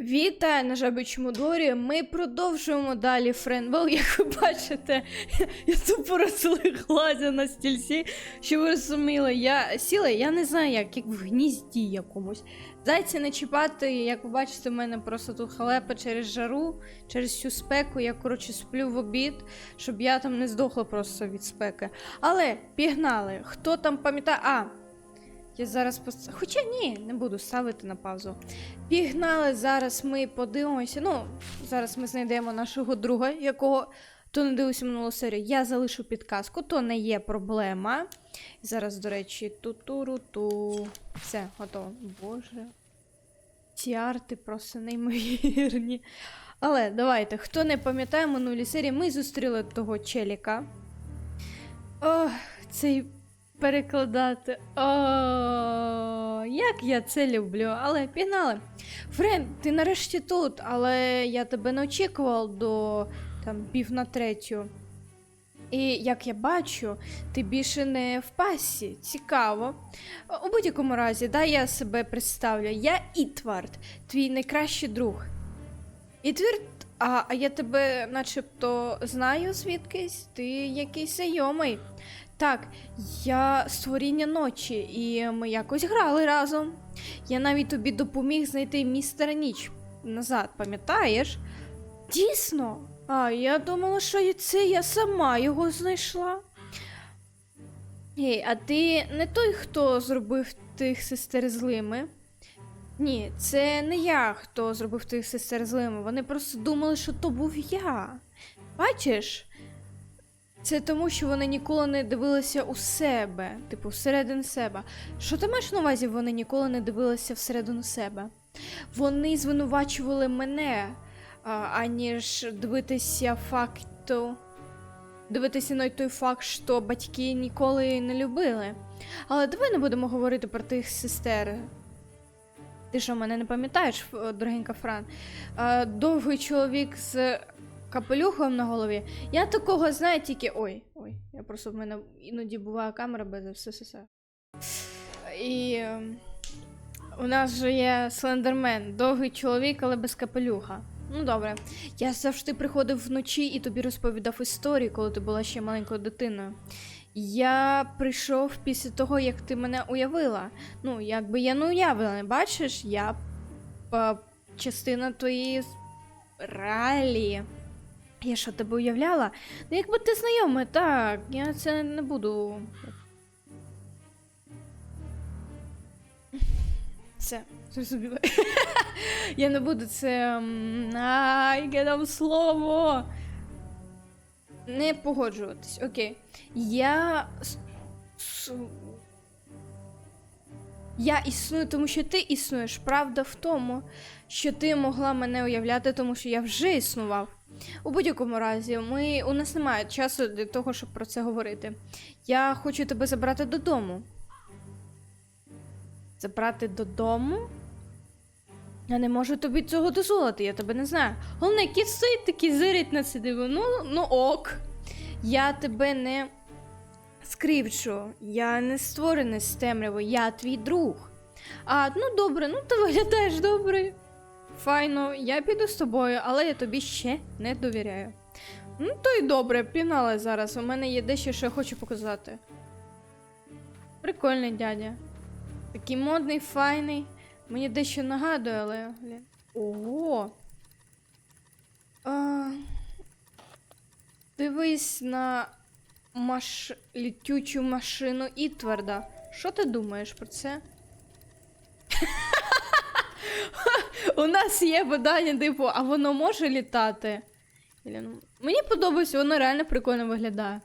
Вітаю на жабичому дворі. Ми продовжуємо далі Френбел. Як ви бачите, я тупо розлеглася на стільці, що ви розуміли, я сіла, я не знаю як, як в гнізді якомусь. Зайця не чіпати, як ви бачите, в мене просто тут халепа через жару, через цю спеку. Я, коротше, сплю в обід, щоб я там не здохла просто від спеки. Але пігнали. Хто там пам'ятає. А, я зараз пос... Хоча ні, не буду ставити на паузу. Пігнали, зараз ми подивимося. Ну, зараз ми знайдемо нашого друга, якого то не дивився минулу серію. Я залишу підказку, то не є проблема. Зараз, до речі, ту-ту-ру-ту. Все, готово. Боже. Ці арти просто неймовірні. Але давайте, хто не пам'ятає минулі серії, ми зустріли того челіка. Ох, цей перекладати. О, як я це люблю, але пігнали. Френд, ти нарешті тут, але я тебе не очікував до там пів на третю. І як я бачу, ти більше не в пасі. Цікаво. У будь-якому разі, дай я себе представлю. Я Ітвард, твій найкращий друг. Ітвард, а, а я тебе начебто знаю звідкись? Ти якийсь знайомий. Так, я створіння ночі, і ми якось грали разом. Я навіть тобі допоміг знайти містера ніч назад, пам'ятаєш? Дійсно. А, я думала, що це я сама його знайшла. Ей, а ти не той, хто зробив тих сестер злими? Ні, це не я, хто зробив тих сестер злими. Вони просто думали, що то був я. Бачиш? Це тому, що вони ніколи не дивилися у себе, типу, всередину себе. Що ти маєш на увазі, вони ніколи не дивилися всередину себе? Вони звинувачували мене, аніж дивитися факту. Дивитися на той факт, що батьки ніколи не любили. Але давай не будемо говорити про тих сестер. Ти що, мене не пам'ятаєш, Ф- дорогенька Фран? А, довгий чоловік з капелюхом на голові. Я такого знаю тільки. Ой, ой, я просто в мене іноді буває камера без все. І ем, у нас же є слендермен, довгий чоловік, але без капелюха. Ну добре. Я завжди приходив вночі і тобі розповідав історії, коли ти була ще маленькою дитиною. Я прийшов після того, як ти мене уявила. Ну, якби я не уявила, бачиш, я е, частина твоєї реалії. Я що тебе уявляла? Ну, якби ти знайома, так, я це не буду. Все, зрозуміло. я не буду це. Ай, яке там слово. Не погоджуватись, окей. Я. Я існую, тому що ти існуєш. Правда в тому, що ти могла мене уявляти, тому що я вже існував. У будь-якому разі, ми, у нас немає часу для того, щоб про це говорити. Я хочу тебе забрати додому. Забрати додому? Я не можу тобі цього дозволити, я тебе не знаю. Головне, кіт стоїть такий зирить на це диво. Ну, ну ок. Я тебе не скривчу. Я не створений з темряви, я твій друг. А, ну добре, ну ти виглядаєш добре. Файно, я піду з тобою, але я тобі ще не довіряю. Ну, то й добре, пінали зараз. У мене є дещо, що я хочу показати. Прикольний дядя. Такий модний, файний. Мені дещо нагадує, але. Ого. А... Дивись на маш... літючу машину Ітварда. Що ти думаєш про це? У нас є питання, типу, а воно може літати? Мені подобається, воно реально прикольно виглядає.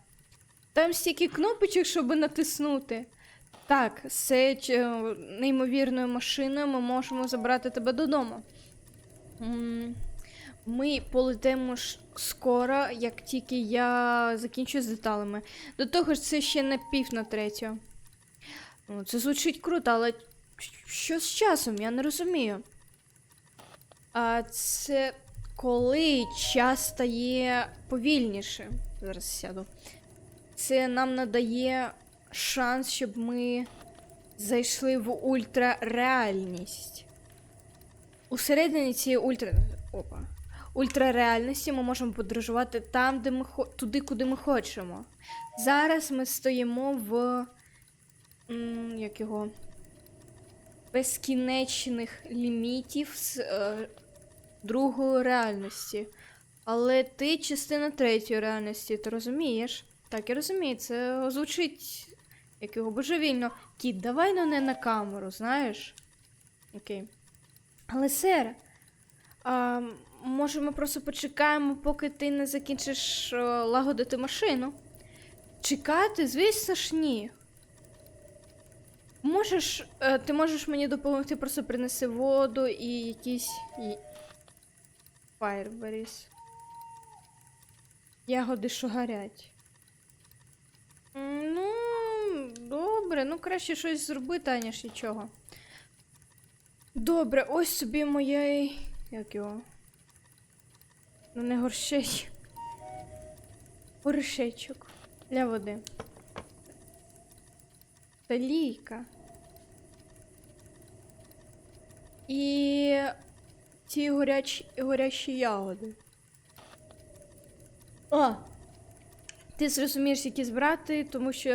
Там стільки кнопочок, щоб натиснути. Так, з неймовірною машиною ми можемо забрати тебе додому. Ми полетимо ж скоро, як тільки я закінчу з деталями. До того ж, це ще не пів на третю. Це звучить круто, але що з часом? Я не розумію. А це коли час стає повільніше. Зараз сяду. Це нам надає шанс, щоб ми зайшли в ультрареальність. Усередині цієї ультра. Опа. Ультрареальності ми можемо подорожувати там, де ми хо... туди, куди ми хочемо. Зараз ми стоїмо в. м, Як його? Безкінечних лімітів з е, другої реальності. Але ти частина третьої реальності, ти розумієш? Так, я розумію, це звучить як його божевільно. Кіт, давай ну не на камеру, знаєш? Окей. Але сер, а, може ми просто почекаємо, поки ти не закінчиш е, лагодити машину? Чекати, звісно ж, ні. Можеш, е, ти можеш мені допомогти, просто принеси воду і якісь. і- Ягоди, що гарять. Ну, добре, ну краще щось зробити, аніж нічого. Добре, ось собі моє. Як його? Ну, не горщеч. Горшечок для води. Лійка. І ці горячі, горячі ягоди. О! Ти зрозумієш, які збирати, тому що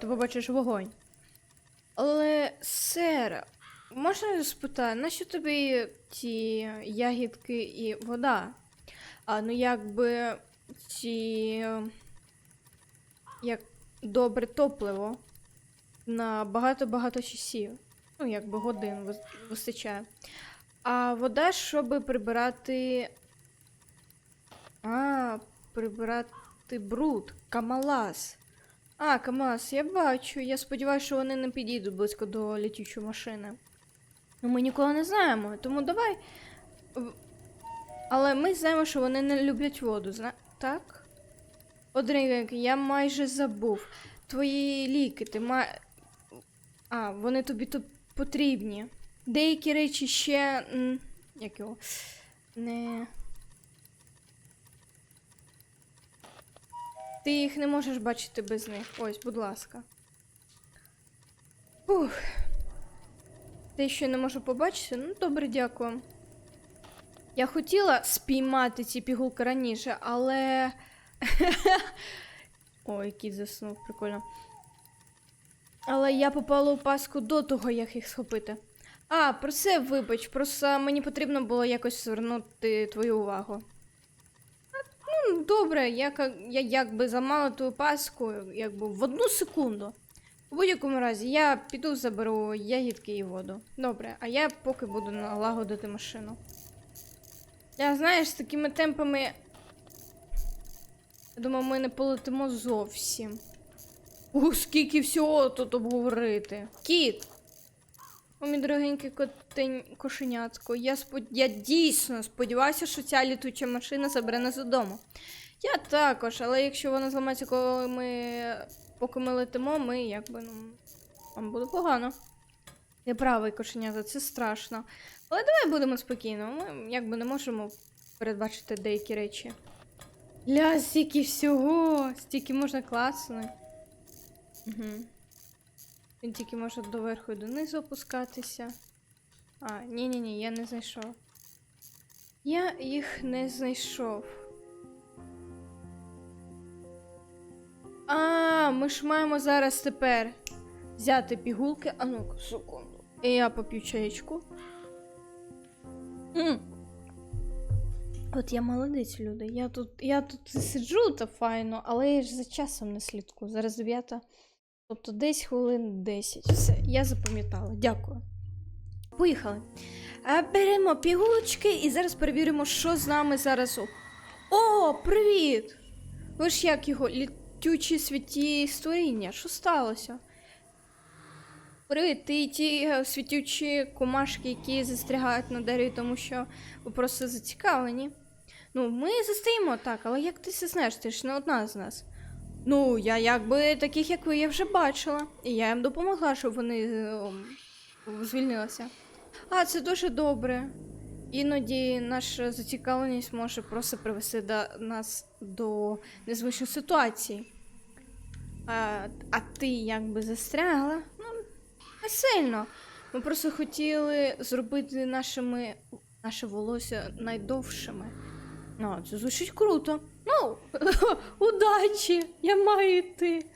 ти побачиш вогонь. Але, сер, можна я спитаю, нащо тобі ці ягідки і вода? А ну якби ці як добре топливо на багато-багато часів. Ну, якби годин вистачає. А вода, щоб прибирати. А, прибирати бруд. Камалас. А, Камаз, я бачу. Я сподіваюся, що вони не підійдуть близько до літючої машини. Ну, ми ніколи не знаємо, тому давай. Але ми знаємо, що вони не люблять воду, зна... так? Одрик, я майже забув. Твої ліки, ти ма... А, вони тобі тут потрібні. Деякі речі ще. Як його? Не. Ти їх не можеш бачити без них. Ось, будь ласка. Ух. Те, що я не можу побачити, ну добре, дякую. Я хотіла спіймати ці пігулки раніше, але. Ой, кіт заснув, прикольно. Але я попала у паску до того, як їх схопити. А, про це вибач, просто мені потрібно було якось звернути твою увагу. А, ну, добре, я, я якби замала твою паску якби в одну секунду. У будь-якому разі, я піду заберу ягідки і воду. Добре, а я поки буду налагодити машину. Я знаєш, з такими темпами. Я думаю, ми не полетимо зовсім. Ух, скільки всього тут обговорити. Кіт! О, мій дорогенький котень кошенятко. Я спод... я дійсно сподіваюся, що ця літуча машина забере нас додому. Я також, але якщо вона зламається, коли ми. Поки ми летимо, ми якби ну. Вам буде погано. Я правий кошенята, це страшно. Але давай будемо спокійно. Ми якби не можемо передбачити деякі речі. Ля, стільки всього! Стільки можна класнути. Угу. Він тільки може доверху і донизу опускатися. А, ні-ні-ні, я не знайшов. Я їх не знайшов. А, ми ж маємо зараз тепер взяти пігулки. А ну-ка, секунду. І я поп'ю чаєчку. От я молодець, люди. Я тут, я тут сиджу та файно, але я ж за часом не слідкую. Зараз дев'ята. Тобто десь хвилин 10. Все, я запам'ятала. Дякую. Поїхали. А, беремо пігулочки і зараз перевіримо, що з нами зараз. О, привіт! Ви ж як його? Літючі святі створіння. Що сталося? Привіт, ти ті е, світючі комашки, які застрягають на дереві, тому що ви просто зацікавлені. Ну, ми застоїмо так, але як ти це знаєш, ти ж не одна з нас. Ну, я якби таких, як ви, я вже бачила. І я їм допомогла, щоб вони е, звільнилися. А, це дуже добре. Іноді наша зацікавленість може просто привести до нас до незвичних ситуацій. А, а ти якби застрягла? Ну, не сильно. Ми просто хотіли зробити нашими, наше волосся найдовшими. Ну, це звучить круто. Ну, удачі! Я маю йти.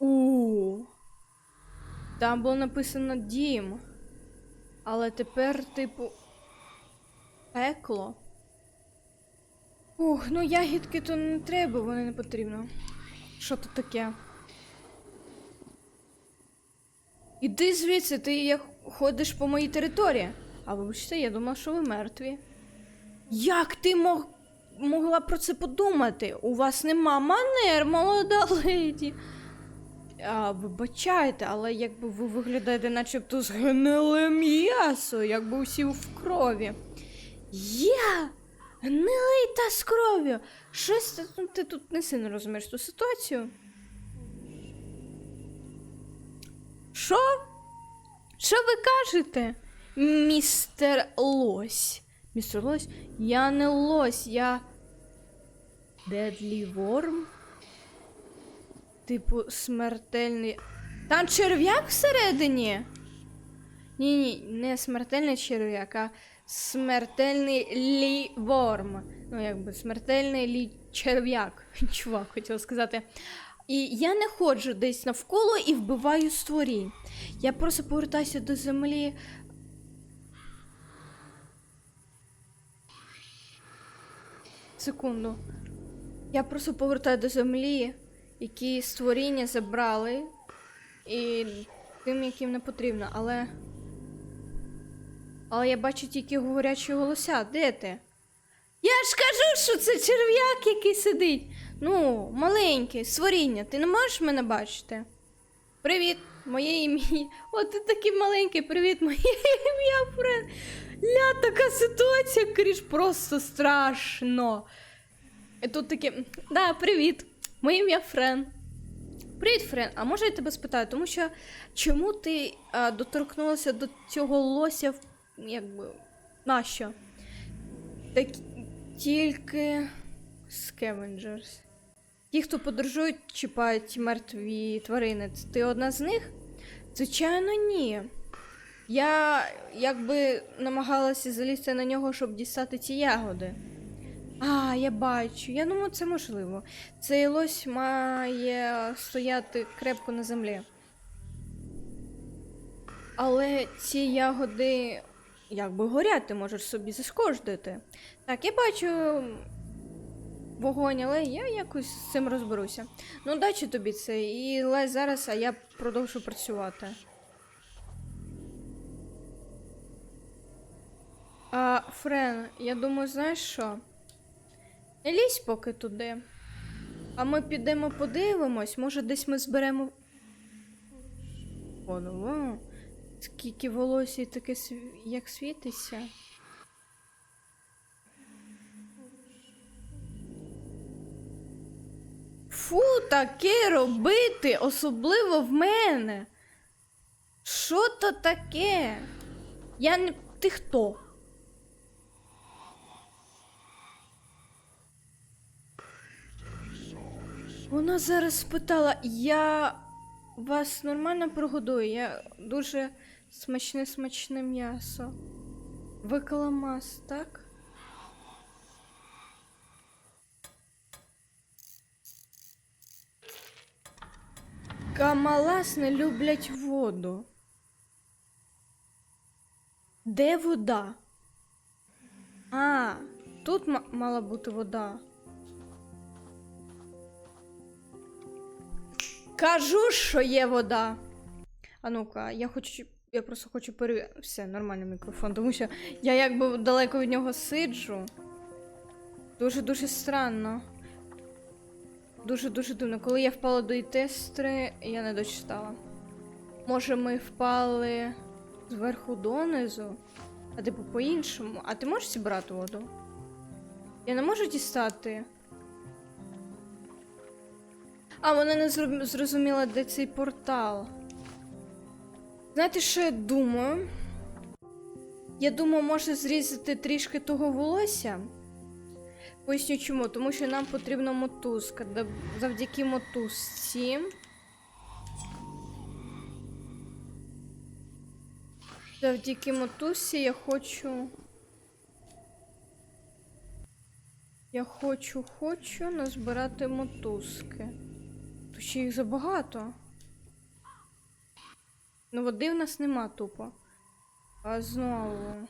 У. Там було написано дім. Але тепер, типу, пекло. Ух, ну ягідки то не треба, вони не потрібно. Що тут таке? Іди звідси, ти як ходиш по моїй території. А вибачте, я думала, що ви мертві. Як ти мог... могла про це подумати? У вас нема манер, молода леді. А, вибачайте, але якби ви виглядаєте, начебто згниле м'ясо, якби усі в крові. Я гнилий та з кров'ю. Щось ну, ти тут не сильно розумієш ту ситуацію. Що? Що ви кажете, містер Лось? Містер Лось? Я не лось, я. Дедлі Ворм? Типу, смертельний. Там черв'як всередині? Ні, ні, не смертельний черв'як, а смертельний ліворм. Ну, якби смертельний лі черв'як. Чувак, хотіла сказати. І я не ходжу десь навколо і вбиваю створінь. Я просто повертаюся до землі. Секунду. Я просто повертаю до землі, які створіння забрали, і тим, яким не потрібно, але. Але я бачу тільки говорячі голося. Де ти? Я ж кажу, що це черв'як, який сидить. Ну, маленький, створіння, ти не можеш мене бачити? Привіт, моє ім'я. О, ти такий маленький, привіт, моє ім'я Френ. Ля, така ситуація, Кріш, просто страшно. І тут таке, да, привіт, моє ім'я Френ. Привіт, Френ. А може я тебе спитаю, тому що чому ти а, доторкнулася до цього лося, якби, нащо? Так тільки скевенджерс. Ті, хто подорожують, чіпають мертві тварини. Ти одна з них? Звичайно, ні. Я якби намагалася залізти на нього, щоб дістати ці ягоди. А, я бачу. Я думаю, це можливо. Цей лось має стояти крепко на землі. Але ці ягоди якби горять, ти можеш собі зашкодити. Так, я бачу вогонь, але я якось з цим розберуся. Ну, дачі тобі це. І лезь зараз, а я продовжу працювати. А, Френ, я думаю, знаєш що? Не лізь поки туди. А ми підемо подивимось, може десь ми зберемо. О, ну, скільки волосся і таке як світиться. Фу, таке робити, особливо в мене. Що то таке? Я не. Ти хто? Вона зараз спитала, я вас нормально прогодую, я дуже смачне смачне м'ясо. Ви так? Камалас не люблять воду. Де вода? А, тут ма- мала бути вода. Кажу, що є вода. А ну-ка, я хочу. Я просто хочу перевірити. Все, нормальний мікрофон, тому що я якби далеко від нього сиджу. Дуже-дуже странно. Дуже-дуже дивно. Коли я впала до ІТ-3, я не дочитала. Може, ми впали зверху донизу, а типу по-іншому. А ти можеш зібрати воду? Я не можу дістати. А, вона не зрозуміла, де цей портал. Знаєте, що я думаю? Я думаю, може зрізати трішки того волосся. Поясню чому. Тому що нам потрібна мотузка. Завдяки мотузці. Завдяки мотусі я хочу. Я хочу, хочу назбирати мотузки. Тут ще їх забагато. Ну, води в нас нема тупо. А знову.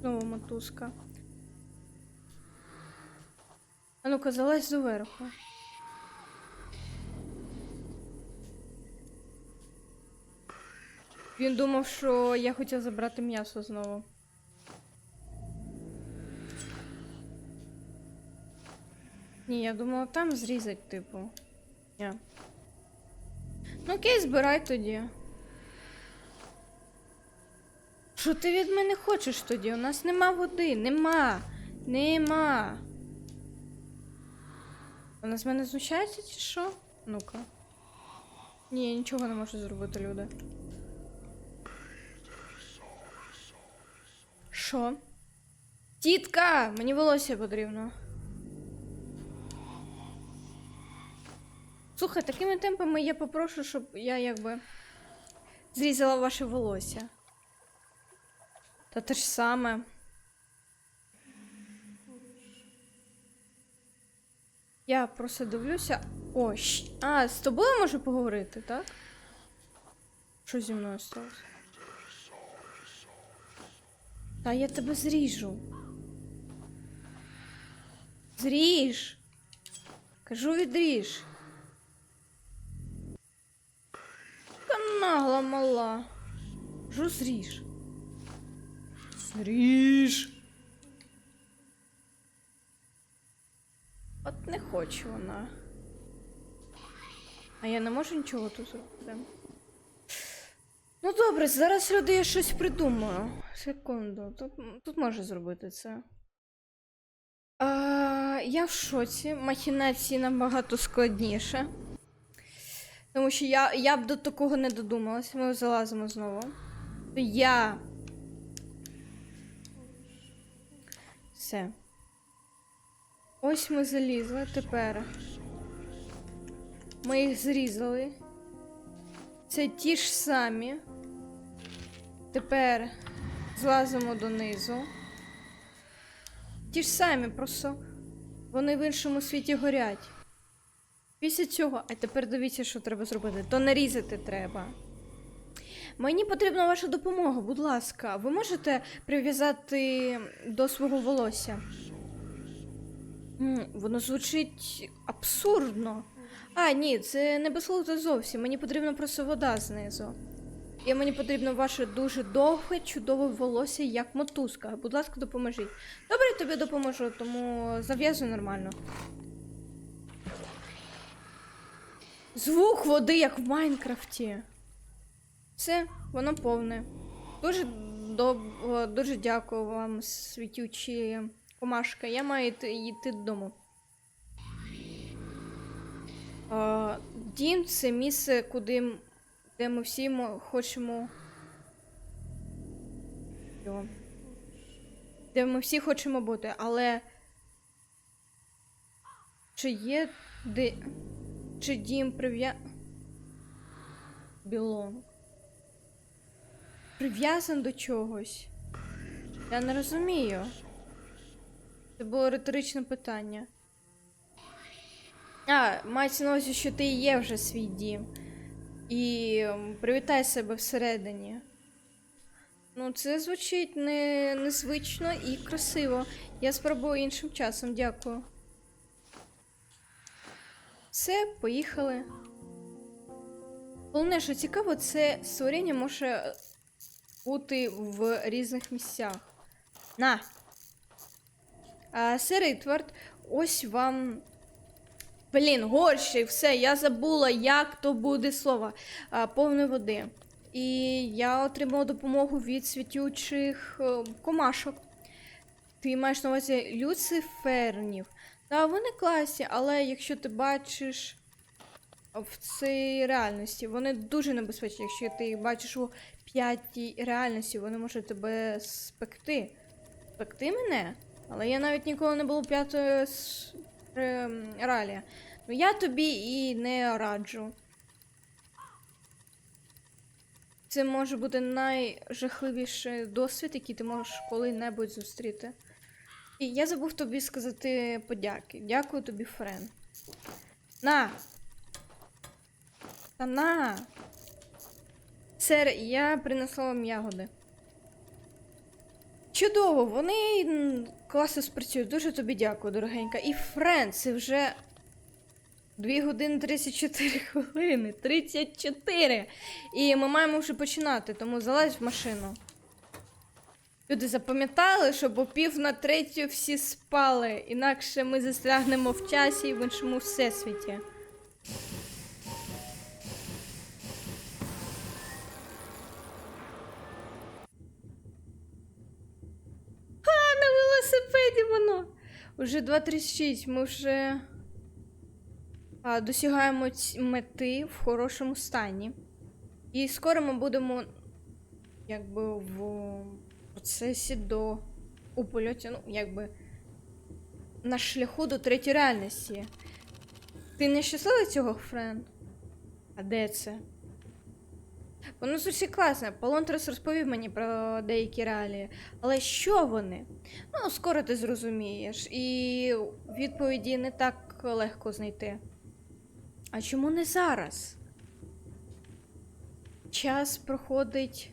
Знову мотузка. А ну-ка, залазь зверху. Він думав, що я хотів забрати м'ясо знову. Ні, я думала там зрізати, типу. Ні. Ну окей, збирай тоді. Що ти від мене хочеш тоді? У нас нема води, нема. Нема. Вона з мене знущається чи що? Ну-ка. Ні, я нічого не можу зробити, люди. Що? Тітка! Мені волосся потрібно. Слухай, такими темпами я попрошу, щоб я якби зрізала ваше волосся. Та те ж саме. Я просто дивлюся. О, щ... а, з тобою можу поговорити, так? Що зі мною сталося? Та я тебе зріжу. Зріж. Кажу, відріж. Канагла мала. Кажу, зріж. Зріж. От не хоче вона. А я не можу нічого тут зробити. Ну добре, зараз люди я щось придумаю. Секунду, тут, тут можу зробити це. А, я в шоці. Махінації набагато складніше. Тому що я, я б до такого не додумалася. Ми залазимо знову. Я. Все. Ось ми залізли тепер. Ми їх зрізали. Це ті ж самі. Тепер злазимо донизу. Ті ж самі, просто вони в іншому світі горять. Після цього, а тепер дивіться, що треба зробити. То нарізати треба. Мені потрібна ваша допомога, будь ласка. Ви можете прив'язати до свого волосся? Воно звучить абсурдно. А, ні, це не безглуздо зовсім. Мені потрібна просто вода знизу. І мені потрібно ваше дуже довге, чудове волосся, як мотузка. Будь ласка, допоможіть. Добре, тобі допоможу, тому зав'язуй нормально. Звук води, як в Майнкрафті. Все, воно повне. Дуже доб... дуже дякую вам, світючі комашка. Я маю йти, йти додому. А, дім це місце, куди де ми всі хочемо. Де ми всі хочемо бути, але. Чи є де. Чи дім прив'я. Білон. Прив'язан до чогось? Я не розумію. Це було риторичне питання. А, мається на увазі, що ти і є вже свій дім. І привітай себе всередині. Ну, це звучить не, незвично і красиво. Я спробую іншим часом, дякую. Все, поїхали. Головне, що цікаво, це створіння може бути в різних місцях. На! А, Серитвард, ось вам. Блін, горщик, все, я забула, як то буде слово. А, повне води. І я отримала допомогу від світючих е, комашок. Ти маєш на увазі люцифернів. Та вони класні, але якщо ти бачиш в цій реальності, вони дуже небезпечні. Якщо ти їх бачиш у п'ятій реальності, вони можуть тебе спекти. Спекти мене? Але я навіть ніколи не була п'ятої реалія. Ну я тобі і не раджу. Це може бути найжахливіший досвід, який ти можеш коли-небудь зустріти. І я забув тобі сказати подяки. Дякую тобі, Френ. На! Та на! Сер, я принесла вам ягоди. Чудово, вони класно спрацюють. Дуже тобі дякую, дорогенька. І Френ, це вже 2 години 34 хвилини. 34! І ми маємо вже починати, тому залазь в машину. Люди запам'ятали, що по пів на третю всі спали, інакше ми застрягнемо в часі і в іншому всесвіті. А, на велосипеді воно! Уже 2.36, ми вже а, досягаємо мети в хорошому стані. І скоро ми будемо якби в процесі до у польоті, ну, якби на шляху до третьої реальності. Ти не щаслива цього, Френ? А де це? Воно зовсім класне. Полонтрас розповів мені про деякі реалії. Але що вони? Ну, скоро ти зрозумієш. І відповіді не так легко знайти. А чому не зараз? Час проходить.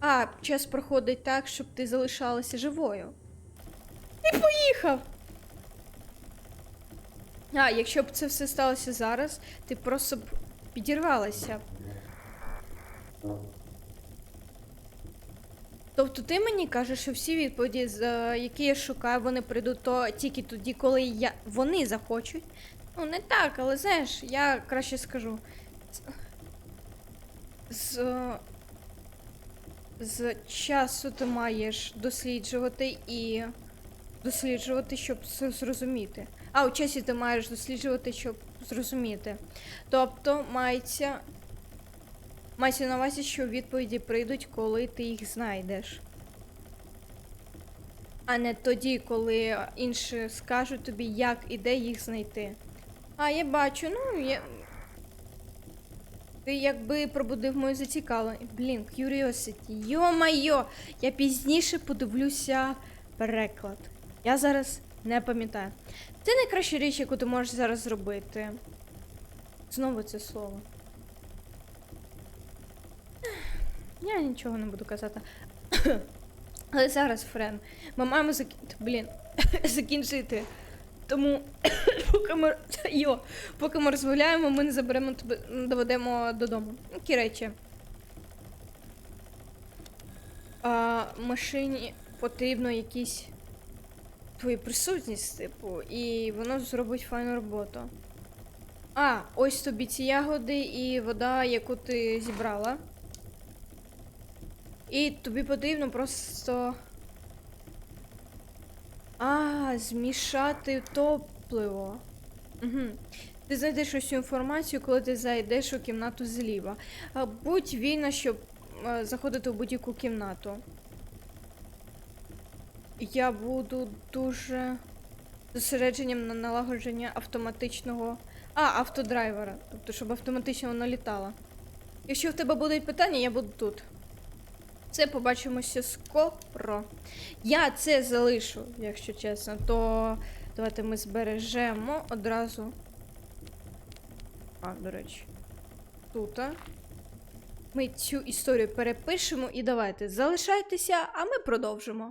А, час проходить так, щоб ти залишалася живою. І поїхав! А, якщо б це все сталося зараз, ти просто б підірвалася. Тобто ти мені кажеш, що всі відповіді, які я шукаю, вони прийдуть то тільки тоді, коли я... вони захочуть. Ну, не так, але знаєш, я краще скажу. З, з, часу ти маєш досліджувати і досліджувати, щоб зрозуміти. А у часі ти маєш досліджувати, щоб зрозуміти. Тобто мається. Мається на увазі, що відповіді прийдуть, коли ти їх знайдеш. А не тоді, коли інші скажуть тобі, як і де їх знайти. А, я бачу, ну я. Ти якби пробудив мою зацікавленість. Блін, curiosity. Йо-майо! Я пізніше подивлюся переклад. Я зараз не пам'ятаю. Це найкраща річ, яку ти можеш зараз зробити. Знову це слово. Я нічого не буду казати. Але зараз, Френ, ми маємо закін... Блін, закінчити. Тому поки ми. Йо, поки ми розмовляємо, ми не заберемо тебе, доведемо додому. Які речі. А, машині потрібно якісь твої присутність, типу, і воно зробить файну роботу. А, ось тобі ці ягоди і вода, яку ти зібрала. І тобі потрібно просто. Змішати топливо. Угу. Ти знайдеш усю інформацію, коли ти зайдеш у кімнату зліва. Будь вільна, щоб е, заходити в будь-яку кімнату. Я буду дуже зосередженням на налагодження автоматичного. А, автодрайвера. Тобто, щоб автоматично воно літало. Якщо в тебе будуть питання, я буду тут. Це побачимося скоро. Я це залишу, якщо чесно, то давайте ми збережемо одразу. А, до речі, тут. Ми цю історію перепишемо і давайте залишайтеся, а ми продовжимо.